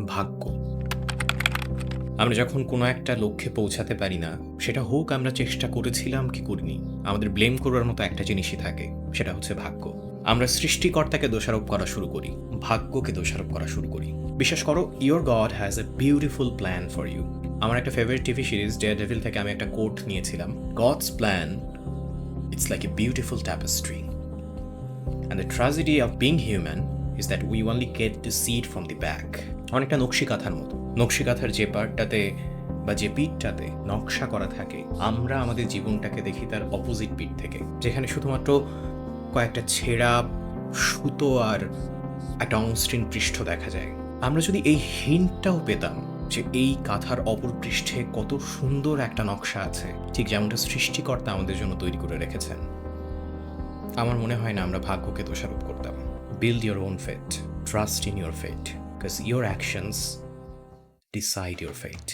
ভাগ্য। আমরা যখন কোনো একটা লক্ষ্যে পৌঁছাতে পারি না, সেটা হোক আমরা চেষ্টা করেছিলাম কি করিনি, আমাদের ব্লেম করার মতো একটা জিনিসই থাকে, সেটা হচ্ছে ভাগ্য। আমরা সৃষ্টিকর্তাকে দোষারোপ করা শুরু করি, ভাগ্যকে দোষারোপ করা শুরু করি। বিশ্বাস করো your God has a beautiful plan for you আমার একটা favourite TV series day devil থেকে আমি একটা কোট নিয়েছিলাম God's plan it's like a beautiful tapestry the tragedy of being human is that we only get to see it from the back. অনেকটা নকশি কাঁথার মতো। নকশি কাঁথার যে পার্টটাতে বা যে পিঠটাতে নকশা করা থাকে, আমরা আমাদের জীবনটাকে দেখি তার অপোজিট পিঠ থেকে। যেখানে শুধুমাত্র কয়েকটা ছেঁড়া, সুতো আর একটা অমসৃণ পৃষ্ঠ দেখা যায়। আমরা যদি এই হিন্টটাও পেতাম যে এই কাঁথার অপর পৃষ্ঠে কত সুন্দর একটা নকশা আছে, ঠিক যেমনটা সৃষ্টিকর্তা আমাদের জন্য তৈরি করে রেখেছেন। আমার মনে হয় না আমরা ভাগ্যকে দোষারোপ করতাম। Build your own fate trust in your fate because your actions decide your fate